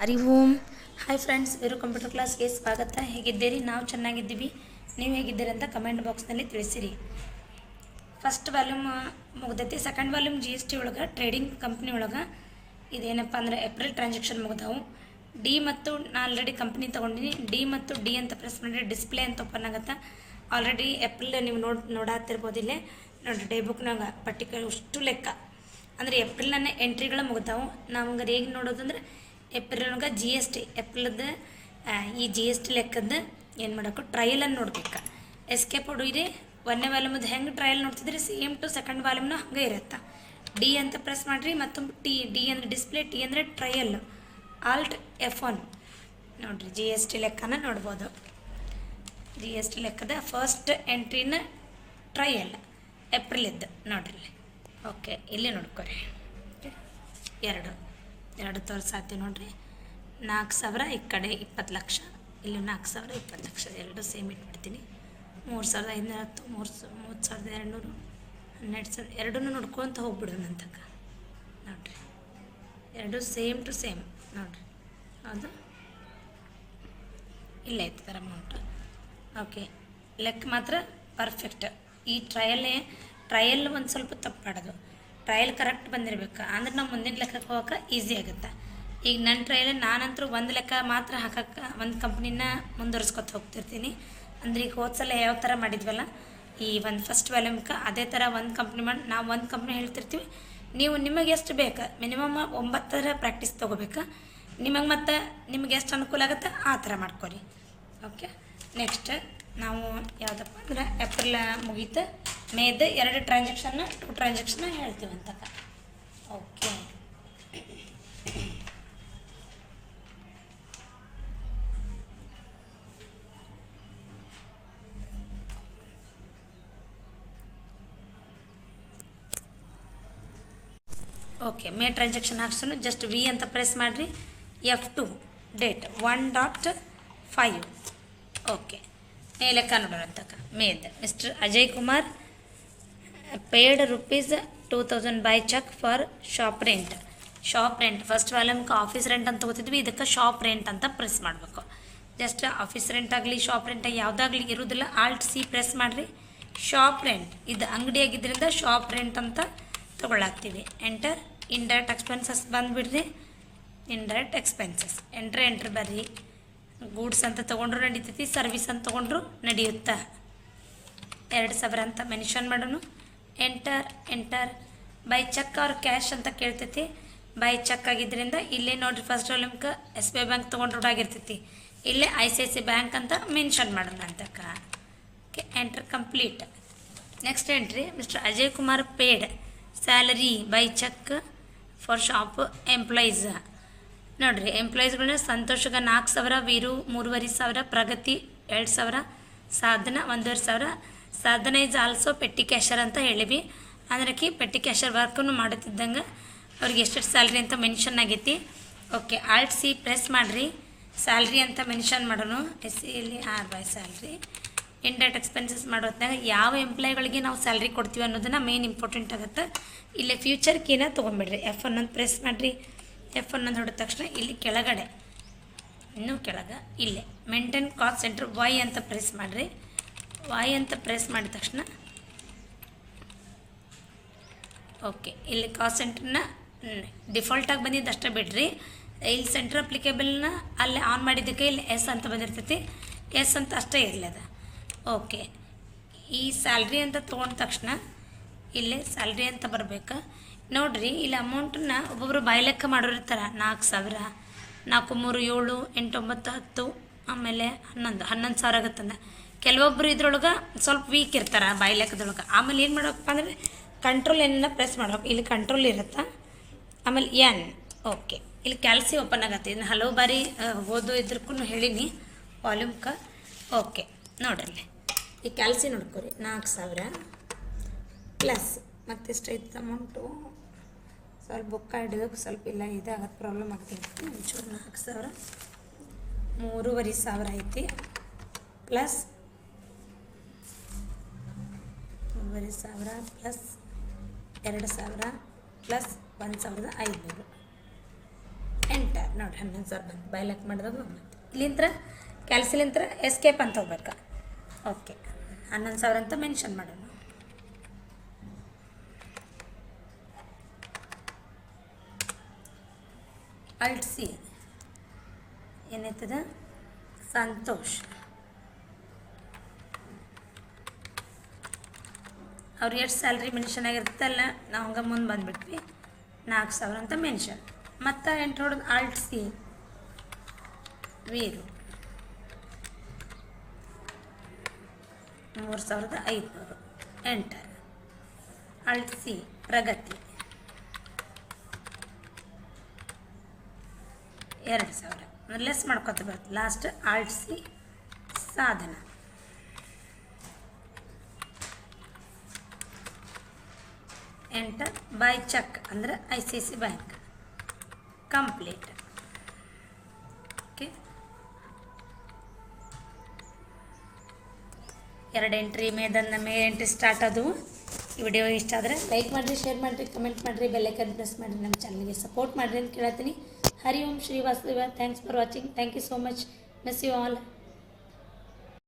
ಹರಿ Om hi friends, ಇರೋ computer ಕ್ಲಾಸ್ಗೆ ಸ್ವಾಗತ. ಹೇಗಿದ್ದೀರಿ? ನಾವು ಚೆನ್ನಾಗಿದ್ದೀವಿ. ನೀವು ಹೇಗಿದ್ದೀರಿ ಅಂತ ಕಮೆಂಟ್ ಬಾಕ್ಸ್ನಲ್ಲಿ ತಿಳಿಸಿರಿ. First volume, ಮುಗ್ದೈತಿ. Second volume G S T ಒಳಗೆ, ಟ್ರೇಡಿಂಗ್ ಕಂಪ್ನಿ ಒಳಗೆ. ಇದೇನಪ್ಪ ಅಂದರೆ ಏಪ್ರಿಲ್ ಟ್ರಾನ್ಸಾಕ್ಷನ್ ಮುಗ್ದಾವು. ಡಿ ಮತ್ತು ನಾನು ಆಲ್ರೆಡಿ ಕಂಪ್ನಿ ತೊಗೊಂಡಿನಿ. ಡಿ ಮತ್ತು ಡಿ ಅಂತ ಪ್ರೆಸ್ ಮಾಡಿದ್ರೆ ಡಿಸ್ಪ್ಲೇ ಅಂತ ಓಪನ್ ಆಗುತ್ತೆ? ಆಲ್ರೆಡಿ ಏಪ್ರಿಲ್ ನೀವು ನೋಡಿ, ನೋಡಾತಿರ್ಬೋದು ಇಲ್ಲೇ. ನೋಡಿರಿ ಡೇ ಬುಕ್ನಾಗ ಪರ್ಟಿಕ್ಯುಲರ್ ಅಷ್ಟು ಲೆಕ್ಕ. ಅಂದರೆ ಏಪ್ರಿಲ್ನೇ ಎಂಟ್ರಿಗಳು ಮುಗ್ದಾವು. ನಮ್ಗೆ ಹೇಗೆ ನೋಡೋದಂದ್ರೆ ಏಪ್ರಿಲ್ ಒಳಗೆ ಜಿ ಎಸ್ ಟಿ ಏಪ್ರಿಲ್ದ ಈ ಜಿ ಎಸ್ ಟಿ ಲೆಕ್ಕದ ಏನು ಮಾಡಬೇಕು ಟ್ರಯಲನ್ನು ನೋಡ್ಬೇಕು. ಎಸ್ಕೇಪ್ ಹೊಡೀರಿ ಒಂದನೇ ವಾಲ್ಯೂಮದ್ದು ಹೆಂಗೆ ಟ್ರಯಲ್ ನೋಡ್ತಿದ್ರಿ ಸೇಮ್ ಟು ಸೆಕೆಂಡ್ ವಾಲ್ಯೂಮ್ನ ಹಂಗೆ ಇರುತ್ತೆ. ಡಿ ಅಂತ ಪ್ರೆಸ್ ಮಾಡಿರಿ, ಮತ್ತೊಂದು ಟಿ ಡಿ ಅಂದರೆ ಡಿಸ್ಪ್ಲೇ ಟಿ ಅಂದರೆ ಟ್ರಯಲ್ ಆಲ್ಟ್ ಎಫ್ ಒನ್ ನೋಡಿರಿ ಜಿ ಎಸ್ ಟಿ ಲೆಕ್ಕನ ನೋಡ್ಬೋದು. ಜಿ ಎಸ್ ಟಿ ಲೆಕ್ಕದ ಫಸ್ಟ್ ಎಂಟ್ರಿನ ಟ್ರಯಲ್ ಏಪ್ರಿಲಿದ್ದು ನೋಡ್ರಿ ಓಕೆ ಇಲ್ಲಿ ನೋಡ್ಕೊರಿ. ಎರಡು. ಎರಡು ತೋರಿಸಾತಿ ನೋಡಿರಿ. ನಾಲ್ಕು ಸಾವಿರ ಈ ಕಡೆ ಇಪ್ಪತ್ತು ಲಕ್ಷ, ಇಲ್ಲಿ ನಾಲ್ಕು ಸಾವಿರ ಇಪ್ಪತ್ತು ಲಕ್ಷ, ಎರಡು ಸೇಮ್ ಇಟ್ಬಿಡ್ತೀನಿ. ಮೂರು ಸಾವಿರದ ಐನೂರ ಹತ್ತು, ಮೂರು ಮೂರು ಸಾವಿರದ ಎರಡುನೂರು, ಹನ್ನೆರಡು ಸಾವಿರ, ಎರಡನ್ನೂ ನೋಡ್ಕೊತ ಹೋಗ್ಬಿಡೋಣ ಅಂತಕ್ಕ. ನೋಡಿರಿ. ಎರಡು ಸೇಮ್ ಟು ಸೇಮ್, ನೋಡಿರಿ. ಹೌದು? ಇಲ್ಲ ಇರ್ತದೆ ಅಮೌಂಟು ಓಕೆ. ಲೆಕ್ಕ ಮಾತ್ರ ಪರ್ಫೆಕ್ಟ್ ಈ ಟ್ರಯಲ್ಲೇ ಟ್ರಯಲ್ ಒಂದು ಸ್ವಲ್ಪ ತಪ್ಪು ಮಾಡೋದು ಟ್ರಯಲ್ ಕರೆಕ್ಟ್ ಬಂದಿರ್ಬೇಕು. ಅಂದ್ರೆ ನಾವು ಮುಂದಿನ ಲೆಕ್ಕಕ್ಕೆ ಹೋಗೋಕೆ ಈಸಿ ಆಗುತ್ತೆ. ಈಗ ನನ್ನ ಟ್ರಯಲ್ ನಾನಂತರೂ ಒಂದು ಲೆಕ್ಕ ಮಾತ್ರ ಹಾಕಕ್ಕೆ, ಒಂದು ಕಂಪ್ನಿನ ಮುಂದುವರ್ಸ್ಕೊತ ಹೋಗ್ತಿರ್ತೀನಿ. ಅಂದ್ರೆ ಈಗ ಹೋದ್ಸಲ ಯಾವ ಥರ ಮಾಡಿದ್ವಲ್ಲ, ಈ ಒಂದು ಫಸ್ಟ್ ವ್ಯಾಲ್ಯೂಮ್ಗೆ ಅದೇ ಥರ ಒಂದು ಕಂಪ್ನಿ ಮಾಡಿ, ನಾವು ಒಂದು ಕಂಪ್ನಿ ಹೇಳ್ತಿರ್ತೀವಿ. ನೀವು ನಿಮಗೆ ಎಷ್ಟು ಬೇಕು? ಮಿನಿಮಮ್ ಒಂಬತ್ತರ ಪ್ರಾಕ್ಟೀಸ್ ತೊಗೋಬೇಕು. ನಿಮಗೆ ಮತ್ತು ನಿಮಗೆ ಎಷ್ಟು ಅನುಕೂಲ ಆಗುತ್ತೆ, ಆ ಥರ ಮಾಡ್ಕೊರಿ. ಓಕೆ ನೆಕ್ಸ್ಟ್ ನಾವು ಯಾವುದಪ್ಪ ಅಂದ್ರೆ ಏಪ್ರಿಲ್ ಮುಗೀತು. ಮೇದ ಎರಡು ಟ್ರಾನ್ಸಾಕ್ಷನ್ನ ಟು ಟ್ರಾನ್ಸಾಕ್ಷನ್ನ ಹೇಳ್ತೀವಿ ಅಂತಕ್ಕ ಓಕೆ ಓಕೆ ಮೇ ಟ್ರಾನ್ಸಾಕ್ಷನ್ ಹಾಕ್ಸೋನು ಜಸ್ಟ್ ವಿ ಅಂತ ಪ್ರೆಸ್ ಮಾಡಿರಿ. F two date one dot five okay May ಲೆಕ್ಕ ನೋಡೋಣ ಅಂತಕ್ಕ ಮೇದ mister Ajay Kumar. Rupees two thousand by cheque for shop rent shop rent first ವಾಲ್ಯೂಮ್ಗೆ office rent ಅಂತ ತಗೋತಿದ್ವಿ ಇದಕ್ಕೆ shop rent ಅಂತ ಪ್ರೆಸ್ ಮಾಡಬೇಕು. ಜಸ್ಟ್ ಆಫೀಸ್ ರೆಂಟ್ ಆಗಲಿ ಶಾಪ್ ರೆಂಟ್ ಯಾವುದಾಗಲಿ ಇರೋದಿಲ್ಲ ಆಲ್ಟ್ ಸಿ ಪ್ರೆಸ್ ಮಾಡಿರಿ. ಶಾಪ್ ರೆಂಟ್ ಇದು ಅಂಗಡಿ ಆಗಿದ್ದರಿಂದ ಶಾಪ್ ರೆಂಟ್ ಅಂತ ತೊಗೊಳತ್ತೀವಿ ಎಂಟರ್ ಇಂಡೈರೆಕ್ಟ್ ಎಕ್ಸ್ಪೆನ್ಸಸ್ ಬಂದುಬಿಡ್ರಿ. ಇಂಡೈರೆಕ್ಟ್ ಎಕ್ಸ್ಪೆನ್ಸಸ್ ಎಂಟ್ರ್ ಎಂಟ್ರ್ ಬರ್ರಿ. ಗೂಡ್ಸ್ ಅಂತ ತೊಗೊಂಡ್ರು ನಡೀತೈತಿ ಸರ್ವಿಸ್ ಅಂತ ತೊಗೊಂಡ್ರು ನಡೆಯುತ್ತೆ. ಎರಡು ಸಾವಿರ ಅಂತ ಮೆನ್ಷನ್ ಮಾಡೋಣ ಎಂಟರ್ ಎಂಟರ್ ಬೈ ಚೆಕ್ ಅವ್ರ ಕ್ಯಾಶ್ ಅಂತ ಕೇಳ್ತೈತಿ. ಬೈ ಚೆಕ್ ಆಗಿದ್ದರಿಂದ ಇಲ್ಲೇ ನೋಡ್ರಿ ಫಸ್ಟ್ ವಾಲ್ಯೂಮ್ಗೆ ಎಸ್ ಬಿ ಐ ಬ್ಯಾಂಕ್ ತೊಗೊಂಡ್ರು ಆಗಿರ್ತೈತಿ. ಇಲ್ಲೇ I C I C bank ಅಂತ ಮೆನ್ಷನ್ ಮಾಡೋಣ ಅಂತಕ್ಕ okay enter complete next entry mister Ajay Kumar paid salary by cheque for shop employees ನೋಡಿರಿ ಎಂಪ್ಲಾಯೀಸ್ಗಳನ್ನ ಸಂತೋಷಗ ನಾಲ್ಕು ಸಾವಿರ, ವೀರು ಮೂರುವರೆ ಸಾವಿರ, ಪ್ರಗತಿ ಎರಡು ಸಾವಿರ, ಸಾಧನ ಒಂದೂವರೆ ಸಾವಿರ ಸಾಧನ ಇಸ್ ಆಲ್ಸೋ ಪೆಟ್ಟಿ ಕ್ಯಾಶರ್ ಅಂತ ಹೇಳಿವಿ. ಅಂದ್ರಕಿ ಪೆಟ್ಟಿ ಕ್ಯಾಶರ್ ವರ್ಕನ್ನು ಮಾಡುತ್ತಿದ್ದಂಗೆ ಅವ್ರಿಗೆ ಎಷ್ಟೆಷ್ಟು ಸ್ಯಾಲ್ರಿ ಅಂತ ಮೆನ್ಷನ್ ಆಗೈತಿ. ಓಕೆ, ಆಲ್ಟ್ ಸಿ ಪ್ರೆಸ್ ಮಾಡಿರಿ. ಸ್ಯಾಲ್ರಿ ಅಂತ ಮೆನ್ಷನ್ ಮಾಡೋಣ ಎಸ್ ಇಲ್ಲಿ R by salary. Indirect expenses ಮಾಡೋ ಯಾವ ಯಾವ ಎಂಪ್ಲಾಯ್ಗಳಿಗೆ ನಾವು ಸ್ಯಾಲ್ರಿ ಕೊಡ್ತೀವಿ ಅನ್ನೋದನ್ನು ಮೇನ್ ಇಂಪಾರ್ಟೆಂಟ್ ಆಗುತ್ತೆ. ಇಲ್ಲೇ ಫ್ಯೂಚರ್ ಕೀನ ತೊಗೊಂಬಿಡ್ರಿ. ಎಫ್ ಅನ್ನೊಂದು ಪ್ರೆಸ್ ಮಾಡಿರಿ. ಎಫ್ ಅನ್ನೊಂದು ಹೊಡೆದ ತಕ್ಷಣ ಇಲ್ಲಿ ಕೆಳಗಡೆ. ಇನ್ನೂ ಕೆಳಗೆ ಇಲ್ಲೇ. ಮೇಂಟೈನ್ ಕಾಸ್ಟ್ ಸೆಂಟರ್ ವೈ ಅಂತ ಪ್ರೆಸ್ ಮಾಡಿರಿ. ವೈ ಅಂತ ಪ್ರೆಸ್ ಮಾಡಿದ ತಕ್ಷಣ. ಓಕೆ ಇಲ್ಲಿ ಕಾಸ್ಟ್ ಸೆಂಟ್ರನ್ನ ಡಿಫಾಲ್ಟಾಗಿ ಬಂದಿದ್ದು ಅಷ್ಟೇ ಬಿಡ್ರಿ. ಇಲ್ಲಿ ಸೆಂಟ್ರ್ ಅಪ್ಲಿಕೇಬಲ್ನ ಅಲ್ಲಿ ಆನ್ ಮಾಡಿದ್ದಕ್ಕೆ ಇಲ್ಲಿ ಎಸ್ ಅಂತ ಬಂದಿರ್ತೈತಿ. ಎಸ್ ಅಂತ ಅಷ್ಟೇ ಇರಲಿ ಅದು. ಓಕೆ ಈ ಸ್ಯಾಲ್ರಿ ಅಂತ ತೊಗೊಂಡ ತಕ್ಷಣ ಇಲ್ಲಿ ಸ್ಯಾಲ್ರಿ ಅಂತ ಬರಬೇಕು. ನೋಡಿರಿ, ಇಲ್ಲಿ ಅಮೌಂಟನ್ನ ಒಬ್ಬೊಬ್ಬರು ಬಾಯಿ ಲೆಕ್ಕ ಮಾಡೋರು ಇರ್ತಾರೆ ನಾಲ್ಕು ಸಾವಿರ, ನಾಲ್ಕು ಮೂರು ಏಳು, ಎಂಟು ಒಂಬತ್ತು, ಹತ್ತು, ಆಮೇಲೆ ಹನ್ನೊಂದು ಹನ್ನೊಂದು ಸಾವಿರ ಆಗುತ್ತಂದ. ಕೆಲವೊಬ್ಬರು ಇದ್ರೊಳಗೆ ಸ್ವಲ್ಪ ವೀಕ್ ಇರ್ತಾರೆ ಬಾಯಿ ಲೆಕ್ಕದೊಳಗೆ. ಆಮೇಲೆ ಏನು ಮಾಡಬೇಕಪ್ಪ ಅಂದರೆ ಕಂಟ್ರೋಲ್ ಏನನ್ನ ಪ್ರೆಸ್ ಮಾಡ್ಬೇಕು. ಇಲ್ಲಿ ಕಂಟ್ರೋಲ್ ಇರುತ್ತೆ? ಆಮೇಲೆ ಎನ್ ಓಕೆ ಇಲ್ಲಿ ಕ್ಯಾಲ್ಸಿ ಓಪನ್ ಆಗತ್ತೆ. ಇನ್ನು ಹಲವು ಬಾರಿ ಓದೋ ಇದ್ರಕ್ಕೂ ಹೇಳೀನಿ. ವಾಲ್ಯೂಮ್ಗೆ ಓಕೆ ನೋಡ್ರಿ. ಈ ಕ್ಯಾಲ್ಸಿ ನೋಡ್ಕೊರಿ. ನಾಲ್ಕು ಸಾವಿರ. ಪ್ಲಸ್ ಮತ್ತೆಷ್ಟು ಅಮೌಂಟು ಸ್ವಲ್ಪ ಬುಕ್ಕ ಹಿಡಿದಕ್ಕೆ ಸ್ವಲ್ಪ ಇಲ್ಲ, ಇದಾಗತ್ತೆ ಪ್ರಾಬ್ಲಮ್ ಆಗ್ತೈತಿ. ಒಂಚೂರು ನಾಲ್ಕು ಸಾವಿರ. ಮೂರುವರೆ ಸಾವಿರ ಐತಿ. ಪ್ಲಸ್ ಮೂರುವರೆ ಸಾವಿರ ಪ್ಲಸ್ ಎರಡು ಸಾವಿರ ಪ್ಲಸ್ ಒಂದು ಸಾವಿರದ ಐದುನೂರು. ಎಂಟು. ಎಂಟರ್ ನೋಡಿ ಹನ್ನೊಂದು ಸಾವಿರ ಬಂತು. ಬೈಲಾಕ್ ಮಾಡಿದಾಗ ಮತ್ತೆ ಇಲ್ಲಿಂತ್ರ, ಕ್ಯಾಲ್ಸಿಲಿಂತ್ರ ಎಸ್ಕೇಪ್ ಅಂತ ಹೋಗ್ಬೇಕು? ಓಕೆ. ಹನ್ನೊಂದು ಸಾವಿರ ಅಂತ ಮೆನ್ಷನ್ ಮಾಡೋಣ. ಅಲ್ಟ್ಸಿ ಏನೈತದ ಸಂತೋಷ್. ಅವ್ರು ಎಷ್ಟು ಸ್ಯಾಲ್ರಿ ಮೆನ್ಷನ್ ಆಗಿರ್ತಲ್ಲ ನಾವು ಹಂಗೆ ಮುಂದೆ ಬಂದುಬಿಟ್ವಿ. ನಾಲ್ಕು ಸಾವಿರ ಅಂತ ಮೆನ್ಷನ್ ಮತ್ತು ಎಂಟು ಹೊಡೆದು ಆಲ್ಟ್ ಸಿ ವೀರು. ಮೂರು ಸಾವಿರದ ಐದುನೂರು. Enter alt C Pragati. ಎರಡು ಸಾವಿರ. ಲೆಸ್ ಮಾಡ್ಕೊತ ಬರುತ್ತೆ last alt C Sadhana. Enter by cheque ಅಂದರೆ I C C bank complete okay ಎರಡು ಎಂಟ್ರಿ ಮೇದನ್ನ ಮೇ ಎಂಟ್ರಿ ಸ್ಟಾರ್ಟ್ ಅದು. ಈ ವಿಡಿಯೋ ಇಷ್ಟ ಆದರೆ ಲೈಕ್ ಮಾಡಿರಿ ಶೇರ್ ಮಾಡಿರಿ ಕಮೆಂಟ್ ಮಾಡಿರಿ ಬೆಲ್ಲೈಕನ್ ಪ್ರೆಸ್ ಮಾಡಿರಿ, ನಮ್ಮ ಚಾನಲ್ಗೆ ಸಪೋರ್ಟ್ ಮಾಡಿರಿ ಅಂತ ಕೇಳ್ತೀನಿ. Hari Om Srivastava thanks for watching thank you so much miss you all